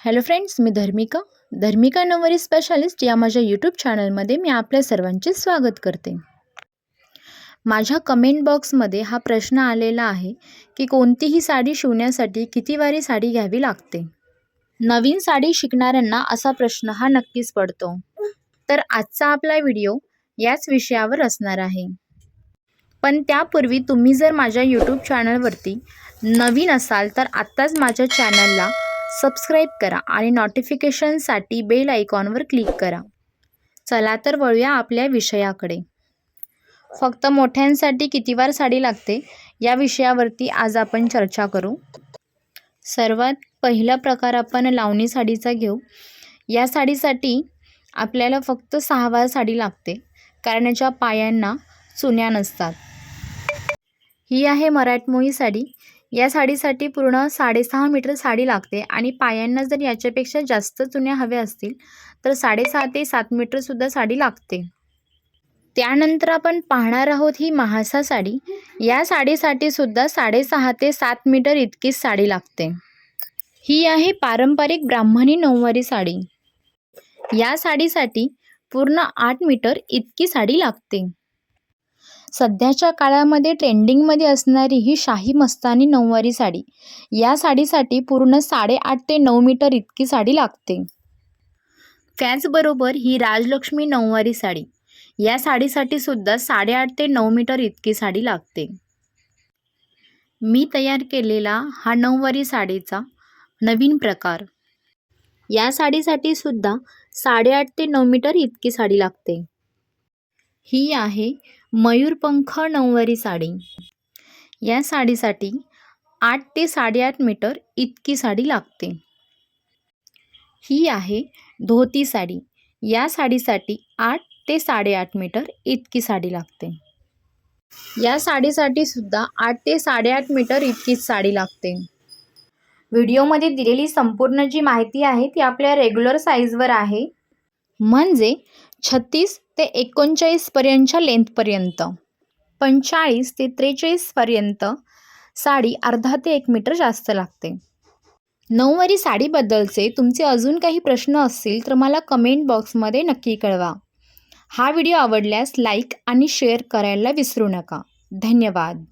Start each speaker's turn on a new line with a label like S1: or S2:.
S1: Hello friends मी धर्मिका. धर्मिका नवरी specialist या माझ्या यूट्यूब चॅनलमध्ये मी आपल्या सर्वांचे स्वागत करते. माझ्या कमेंट बॉक्समध्ये हा प्रश्न आलेला आहे की कोणतीही साडी शिवण्यासाठी किती वारी साडी घ्यावी लागते? नवीन साडी शिकणाऱ्यांना असा प्रश्न हा नक्कीच पडतो. तर आजचा आपला व्हिडिओ याच विषयावर असणार आहे. पण त्यापूर्वी तुम्ही जर माझ्या यूट्यूब चॅनलवरती नवीन असाल तर आत्ताच माझ्या चॅनलला सबस्क्राईब करा आणि नोटिफिकेशनसाठी बेल आयकॉनवर क्लिक करा. चला तर वळूया आपल्या विषयाकडे. फक्त मोठ्यांसाठी किती वार साडी लागते? या विषयावरती आज आपण चर्चा करू. सर्वात पहिला प्रकार आपण लावणी साडीचा घेऊ. या साडीसाठी आपल्याला फक्त सहा वार साडी लागते. कारण याच्या पायांना चुन्या नसतात. ही आहे मराठमोळी साडी. या साडीसाठी पूर्ण साडेसहा मीटर साडी लागते आणि पायांना जर याच्यापेक्षा जास्त चुन्या हव्या असतील तर साडेसहा ते सात मीटरसुद्धा साडी लागते. त्यानंतर आपण पाहणार आहोत ही महासा साडी. या साडीसाठी सुद्धा साडेसहा ते सात मीटर इतकीच साडी लागते. ही आहे पारंपरिक ब्राह्मणी नऊवारी साडी. या साडीसाठी पूर्ण आठ मीटर इतकी साडी लागते. सध्याच्या काळामध्ये ट्रेंडिंगमध्ये असणारी ही शाही मस्तानी नऊवारी साडी. या साडीसाठी पूर्ण साडेआठ ते नऊ मीटर इतकी साडी लागते. त्याचबरोबर ही राजलक्ष्मी नऊवारी साडी. या साडीसाठी सुद्धा साडेआठ ते नऊ मीटर इतकी साडी लागते. मी तयार केलेला हा नऊवारी साडीचा नवीन प्रकार. या साडीसाठी सुद्धा साडेआठ ते नऊ मीटर इतकी साडी लागते. ही आहे मयूरपंख नऊवारी साडी. या साडीसाठी आठ ते साडेआठ मीटर इतकी साडी लागते. ही आहे धोती साडी. या साडीसाठी आठ ते साडेआठ मीटर इतकी साडी लागते. या साडीसाठी सुद्धा आठ ते साडेआठ मीटर इतकीच साडी लागते. व्हिडिओमध्ये दिलेली संपूर्ण जी माहिती आहे ती आपल्या रेग्युलर साईजवर आहे. म्हणजे छत्तीस ते एकोणचाळीसपर्यंतच्या लेंथपर्यंत पंचेचाळीस ते त्रेचाळीसपर्यंत साडी अर्धा ते एक मीटर जास्त लागते. नऊवारी साडीबद्दलचे तुमचे अजून काही प्रश्न असतील तर मला कमेंट बॉक्समध्ये नक्की कळवा. हा व्हिडिओ आवडल्यास लाईक आणि शेअर करायला विसरू नका. धन्यवाद.